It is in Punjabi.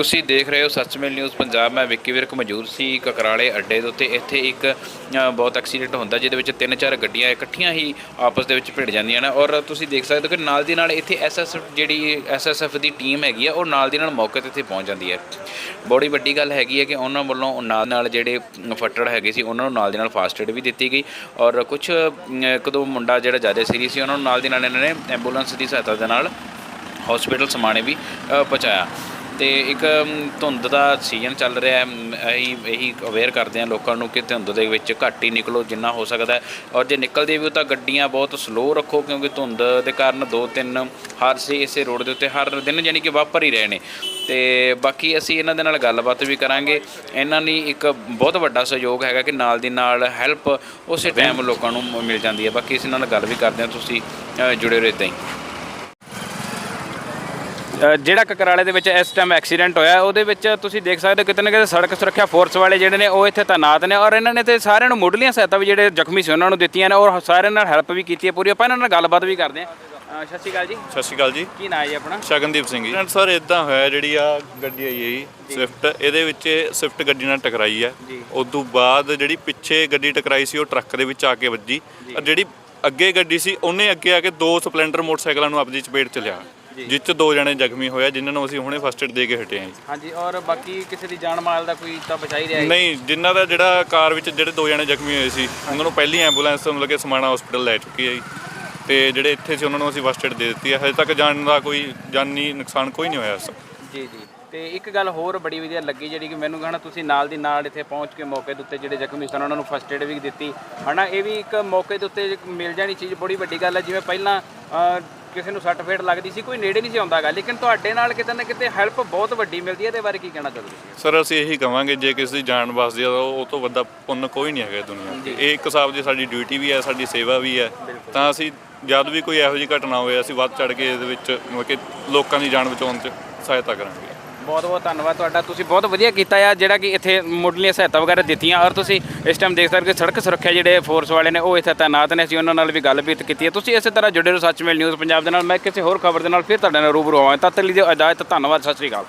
ਤੁਸੀਂ ਦੇਖ ਰਹੇ ਹੋ ਸੱਚਮੇਲ ਨਿਊਜ਼ ਪੰਜਾਬ। ਮੈਂ ਵਿੱਕੀ ਵਿਰਕ ਮੌਜੂਦ ਸੀ ਕਕਰਾਲੇ ਅੱਡੇ ਦੇ ਉੱਤੇ। ਇੱਥੇ ਇੱਕ ਬਹੁਤ ਐਕਸੀਡੈਂਟ ਹੁੰਦਾ ਜਿਹਦੇ ਵਿੱਚ ਤਿੰਨ ਚਾਰ ਗੱਡੀਆਂ ਇਕੱਠੀਆਂ ਹੀ ਆਪਸ ਦੇ ਵਿੱਚ ਭਿੜ ਜਾਂਦੀਆਂ ਨੇ ਔਰ ਤੁਸੀਂ ਦੇਖ ਸਕਦੇ ਹੋ ਕਿ ਨਾਲ ਦੀ ਨਾਲ ਇੱਥੇ ਐਸਐਸਐਫ ਜਿਹੜੀ ਐਸਐਸਐਫ ਦੀ ਟੀਮ ਹੈਗੀ ਆ, ਉਹ ਨਾਲ ਦੀ ਨਾਲ ਮੌਕੇ ਤੇ ਇੱਥੇ ਪਹੁੰਚ ਜਾਂਦੀ ਹੈ। ਬੜੀ ਵੱਡੀ ਗੱਲ ਹੈਗੀ ਹੈ ਕਿ ਉਹਨਾਂ ਵੱਲੋਂ ਨਾਲ ਨਾਲ ਜਿਹੜੇ ਫੱਟੜ ਹੈਗੇ ਸੀ, ਉਹਨਾਂ ਨੂੰ ਨਾਲ ਦੀ ਨਾਲ ਫਾਸਟ ਏਡ ਵੀ ਦਿੱਤੀ ਗਈ ਔਰ ਕੁਝ ਇੱਕ ਦੋ ਮੁੰਡਾ ਜਿਹੜਾ ਜ਼ਿਆਦਾ ਸੀਰੀਅਸ ਸੀ, ਉਹਨਾਂ ਨੂੰ ਨਾਲ ਦੀ ਨਾਲ ਇਹਨਾਂ ਨੇ ਐਂਬੂਲੈਂਸ ਦੀ ਸਹਾਇਤਾ ਦੇ ਨਾਲ ਹਸਪੀਟਲ ਸਮਾਣੇ ਵੀ ਪਹੁੰਚਾਇਆ। ਤੇ ਇੱਕ ਧੁੰਦ ਦਾ ਸੀਜ਼ਨ ਚੱਲ ਰਿਹਾ ਹੈ। ਅਮ, ਇਹੀ ਅਵੇਅਰ ਕਰਦੇ ਹਾਂ ਲੋਕਾਂ ਨੂੰ ਕਿ ਧੁੰਦ ਦੇ ਵਿੱਚ ਘੱਟ ਹੀ ਨਿਕਲੋ ਜਿੰਨਾ ਹੋ ਸਕਦਾ ਹੈ। ਔਰ ਜੇ ਨਿਕਲਦੇ ਵੀ ਹੋ ਤਾਂ ਗੱਡੀਆਂ ਬਹੁਤ ਸਲੋ ਰੱਖੋ ਕਿਉਂਕਿ ਧੁੰਦ ਦੇ ਕਾਰਨ ਦੋ ਤਿੰਨ ਹਾਦਸੇ ਇਸੇ ਰੋਡ ਦੇ ਉੱਤੇ ਹਰ ਦਿਨ ਯਾਨੀ ਕਿ ਵਾਪਰ ਹੀ ਰਹੇ ਨੇ। ਤੇ ਬਾਕੀ ਅਸੀਂ ਇਹਨਾਂ ਦੇ ਨਾਲ ਗੱਲਬਾਤ ਵੀ ਕਰਾਂਗੇ। ਇਹਨਾਂ ਲਈ ਇੱਕ ਬਹੁਤ ਵੱਡਾ ਸਹਿਯੋਗ ਹੈਗਾ ਕਿ ਨਾਲ ਦੀ ਨਾਲ ਹੈਲਪ ਉਸੇ ਟਾਈਮ ਲੋਕਾਂ ਨੂੰ ਮਿਲ ਜਾਂਦੀ ਹੈ। ਬਾਕੀ ਇਸ ਨਾਲ ਗੱਲ ਵੀ ਕਰਦੇ ਹਾਂ। ਤੁਸੀਂ ਜੁੜੇ ਰਹੋ ਇੱਦਾਂ ਹੀ। ਅ, ਜਿਹੜਾ ਕਕਰਾਲੇ ਦੇ ਵਿੱਚ ਇਸ ਟਾਈਮ ਐਕਸੀਡੈਂਟ ਹੋਇਆ ਉਹਦੇ ਵਿੱਚ ਤੁਸੀਂ ਦੇਖ ਸਕਦੇ ਹੋ ਕਿਤੇ ਨਾ ਕਿਤੇ ਸੜਕ ਸੁਰੱਖਿਆ ਫੋਰਸ ਵਾਲੇ ਜਿਹੜੇ ਨੇ ਉਹ ਇੱਥੇ ਤਾਇਨਾਤ ਨੇ ਔਰ ਇਹਨਾਂ ਨੇ ਤੇ ਸਾਰਿਆਂ ਨੂੰ ਮੁੱਢਲੀਆਂ ਸਹਾਇਤਾ ਵੀ ਜਿਹੜੇ ਜ਼ਖਮੀ ਸੀ ਉਹਨਾਂ ਨੂੰ ਦਿੱਤੀਆਂ ਨੇ ਔਰ ਸਾਰਿਆਂ ਨਾਲ ਹੈਲਪ ਵੀ ਕੀਤੀ ਹੈ ਪੂਰੀ। ਆਪਾਂ ਇਹਨਾਂ ਨਾਲ ਗੱਲਬਾਤ ਵੀ ਕਰਦੇ ਹਾਂ। ਅ, ਸਤਿ ਸ਼੍ਰੀ ਅਕਾਲ ਜੀ। ਸਤਿ ਸ਼੍ਰੀ ਅਕਾਲ ਜੀ। ਕੀ ਨਾਂ ਹੈ ਜੀ ਆਪਣਾ? ਸ਼ਗਨਦੀਪ ਸਿੰਘ ਜੀ। ਸਰ ਇਦਾਂ ਹੋਇਆ ਜਿਹੜੀ ਆ ਗੱਡੀ ਆਈ ਹੈ ਜੀ ਸਵਿਫਟ ਇਹਦੇ ਵਿੱਚ ਸਵਿਫਟ ਗੱਡੀ ਨਾਲ ਟਕਰਾਈ ਹੈ। ਉਸ ਤੋਂ ਬਾਅਦ ਜਿਹੜੀ ਪਿੱਛੇ ਗੱਡੀ ਟਕਰਾਈ ਸੀ ਉਹ ਟਰੱਕ ਦੇ ਵਿੱਚ ਆ ਕੇ ਵੱਜੀ। ਔਰ ਜਿਹੜੀ ਅੱਗੇ ਗੱਡੀ ਸੀ ਉਹਨੇ ਅੱਗੇ ਆ ਕੇ ਦੋ ਸਪਲੈਂਡਰ ਮੋਟਰਸਾਈਕਲਾਂ ਨੂੰ ਆਪਣੀ ਚਪੇਟ ਚ ਲਿਆ। ਜਿਸ ਚ ਦੋ ਜਣੇ ਜ਼ਖਮੀ ਹੋਇਆ ਜਿਨ੍ਹਾਂ ਨੂੰ ਅਸੀਂ ਹੁਣੇ ਫਸਟ ਏਡ ਦੇ ਕੇ ਹਟੇ ਹਾਂ ਜੀ। ਹਾਂਜੀ ਔਰ ਬਾਕੀ ਕਿਸੇ ਦੀ ਜਾਨ ਮਾਲ ਦਾ ਕੋਈ ਤਾਂ ਬਚਾ ਹੀ ਰਿਹਾ ਹੈ? ਨਹੀਂ ਜਿਨ੍ਹਾਂ ਦਾ ਜਿਹੜਾ ਕਾਰ ਵਿੱਚ ਜਿਹੜੇ ਦੋ ਜਣੇ ਜ਼ਖਮੀ ਹੋਏ ਸੀ ਉਹਨਾਂ ਨੂੰ ਪਹਿਲੀ ਐਂਬੂਲੈਂਸ ਮਤਲਬ ਕਿ ਸਮਾਣਾ ਹਸਪੀਟਲ ਲੈ ਚੁੱਕੀ ਹੈ ਜੀ। ਤੇ ਜਿਹੜੇ ਇੱਥੇ ਸੀ ਉਹਨਾਂ ਨੂੰ ਅਸੀਂ ਫਸਟ ਏਡ ਦੇ ਦਿੱਤੀ ਹੈ। ਹਜੇ ਤੱਕ ਜਾਨ ਦਾ ਕੋਈ ਜਾਨੀ ਨੁਕਸਾਨ ਕੋਈ ਨਹੀਂ ਹੋਇਆ ਇਸ ਜੀ ਜੀ। ਤੇ ਇੱਕ ਗੱਲ ਹੋਰ ਬੜੀ ਵਧੀਆ ਲੱਗੀ ਜਿਹੜੀ ਕਿ ਮੈਨੂੰ ਕਹਣਾ ਤੁਸੀਂ ਨਾਲ ਦੀ ਨਾਲ ਇੱਥੇ ਪਹੁੰਚ ਕੇ ਮੌਕੇ ਦੇ ਉੱਤੇ ਜਿਹੜੇ ਜ਼ਖਮੀ ਸਨ ਉਹਨਾਂ ਨੂੰ ਫਸਟ ਏਡ ਵੀ ਦਿੱਤੀ। ਹਨਾ ਇਹ ਵੀ ਇੱਕ ਮੌਕੇ ਦੇ ਉੱਤੇ ਮਿਲ ਜਾਣੀ ਚੀਜ਼ ਬੜੀ ਵੱਡੀ ਗੱਲ ਹੈ। ਜਿਵੇਂ ਪਹਿਲਾਂ ਅਹ, ਕਿਸੇ ਨੂੰ ਸੱਟ ਫੇਟ ਲੱਗਦੀ ਸੀ ਕੋਈ ਨੇੜੇ ਨਹੀਂ ਸੀ ਆਉਂਦਾਗਾ ਲੇਕਿਨ ਤੁਹਾਡੇ ਨਾਲ ਕਿਤੇ ਨਾ ਕਿਤੇ ਹੈਲਪ ਬਹੁਤ ਵੱਡੀ ਮਿਲਦੀ ਹੈ ਇਹਦੇ ਬਾਰੇ ਕੀ ਕਹਿਣਾ ਚਾਹੁੰਦੇ ਤੁਸੀਂ? ਸਰ ਅਸੀਂ ਇਹੀ ਕਵਾਂਗੇ ਜੇ ਕਿਸੇ ਦੀ ਜਾਨ ਬਚਦੀ ਆ ਤਾਂ ਉਹ ਤੋਂ ਵੱਡਾ ਪੁੰਨ ਕੋਈ ਨਹੀਂ ਹੈਗਾ ਦੁਨੀਆ ਤੇ। ਇਹ ਇੱਕ ਹਿਸਾਬ ਦੀ ਸਾਡੀ ਡਿਊਟੀ ਵੀ ਹੈ ਸਾਡੀ ਸੇਵਾ ਵੀ ਹੈ। ਤਾਂ ਅਸੀਂ ਜਦ ਵੀ ਕੋਈ ਇਹੋ ਜਿਹੀ ਘਟਨਾ ਹੋਵੇ ਅਸੀਂ ਵੱਧ ਚੜ ਕੇ ਇਹਦੇ ਵਿੱਚ ਮਤਲਬ ਕਿ ਲੋਕਾਂ ਦੀ ਜਾਨ ਬਚਾਉਣ 'ਚ ਸਹਾਇਤਾ ਕਰਾਂਗੇ। ਬਹੁਤ ਬਹੁਤ ਧੰਨਵਾਦ ਤੁਹਾਡਾ। ਤੁਸੀਂ ਬਹੁਤ ਵਧੀਆ ਕੀਤਾ ਆ, ਜਿਹੜਾ ਕਿ ਇੱਥੇ ਮੁੱਢਲੀਆਂ ਸਹਾਇਤਾ ਵਗੈਰਾ ਦਿੱਤੀਆਂ ਔਰ ਤੁਸੀਂ ਇਸ ਟਾਈਮ ਦੇਖ ਸਕਦੇ ਹੋ ਕਿ ਸੜਕ ਸੁਰੱਖਿਆ ਜਿਹੜੇ ਫੋਰਸ ਵਾਲੇ ਨੇ, ਉਹ ਇੱਥੇ ਤਾਇਨਾਤ ਨੇ। ਅਸੀਂ ਉਹਨਾਂ ਨਾਲ ਵੀ ਗੱਲਬਾਤ ਕੀਤੀ ਹੈ। ਤੁਸੀਂ ਇਸੇ ਤਰ੍ਹਾਂ ਜੁੜੇ ਰਹੋ ਸੱਚਮੇਲ ਨਿਊਜ਼ ਪੰਜਾਬ ਦੇ ਨਾਲ। ਮੈਂ ਕਿਸੇ ਹੋਰ ਖਬਰ ਦੇ ਨਾਲ ਫਿਰ ਤੁਹਾਡੇ ਨਾਲ ਰੂਬਰੂ ਆਵਾਂ ਤਦ ਤੱਕ ਲਈ ਦਿਓ ਇਜਾਜ਼ਤ। ਧੰਨਵਾਦ। ਸਤਿ ਸ਼੍ਰੀ ਅਕਾਲ।